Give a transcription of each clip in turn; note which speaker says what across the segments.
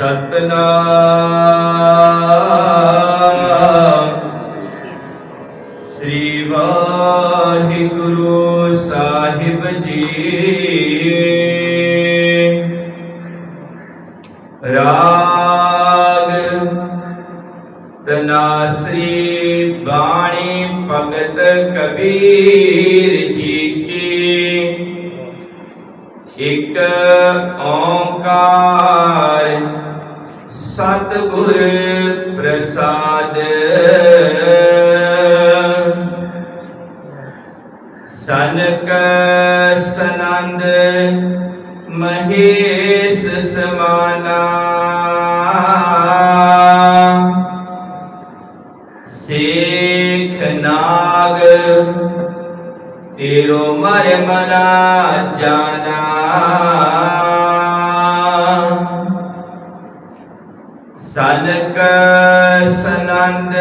Speaker 1: ਸਤਨਾਮ ਸ੍ਰੀ ਵਾਹਿਗੁਰੂ ਸਾਹਿਬ ਜੀ। ਰਾਗ ਤਨਾਸਰੀ ਬਾਣੀ ਭਗਤ ਕਬੀਰ ਜੀ ਕੀ। ਇੱਕ ਓੰਕਾਰ ਸਤਿਗੁਰ ਪ੍ਰਸਾਦ। ਸਨਕ ਸਨੰਦ ਮਹੇਸ਼ ਸਮਾਨਾ। ਸੇਖ ਨਾਗ ਤੇਰੋ ਮਰ ਮਨਾ ਜਾਣਾ ਸਨਕ ਸਨੰਦ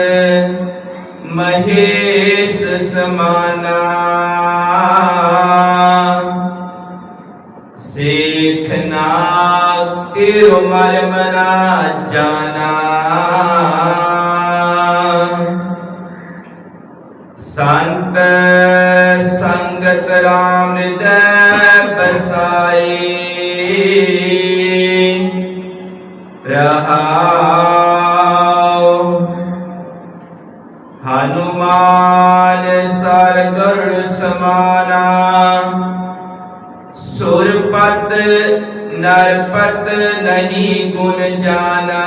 Speaker 1: ਮਹੇਸ਼ ਸਮਾਨਾ। ਸੇਖ ਤੇਰੋ ਮਰ ਮਨਾ ਜਾਣਾ ਸੰਤ ਸੰਗਤ ਰਾਮ ਹਿਰਦੈ ਬਸਾਈ। ਰਹਾਉ। ਹਨੂਮਾਨ ਸਰਗੜ ਸਮਾਨਾ। ਸੁਰਪਤ ਨਰਪਤ ਨਹੀਂ ਗੁਣ ਜਾਣਾ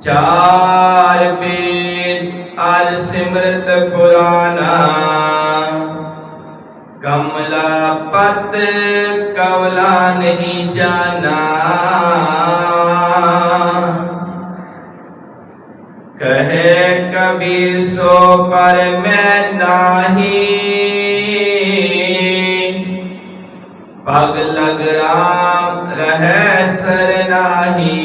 Speaker 1: ਚਾਰ ਬੇਦ ਅਰ ਸਿਮਰਤ ਪੁਰਾਨਾ। ਪਤ ਕਵਲਾ ਨਹੀਂ ਜਾਣਾ। ਕਹੇ ਕਬੀਰ, ਸੋ ਪਰ ਮੈਂ ਨਾਹੀ। ਪਗ ਲਗ ਰਾਮ ਰਹਿ ਸਰਨਾਹੀ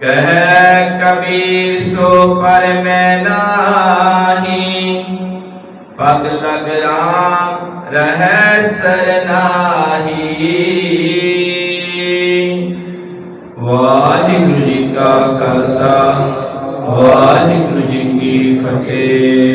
Speaker 1: ਕਹੈ ਕਬੀਰ, ਸੋ ਪਰ ਮੈਂ ਨਾਹੀ। ਪਗ ਲਗ ਰਾਮ ਰਹਿ ਸਰਨਾਹੀ। ਵਾਹਿਗੁਰੂ ਜੀ ਕਾ ਖਾਲਸਾ ਵਾਹਿਗੁਰੂ ਜੀ ਕੀ ਫਤਿਹ।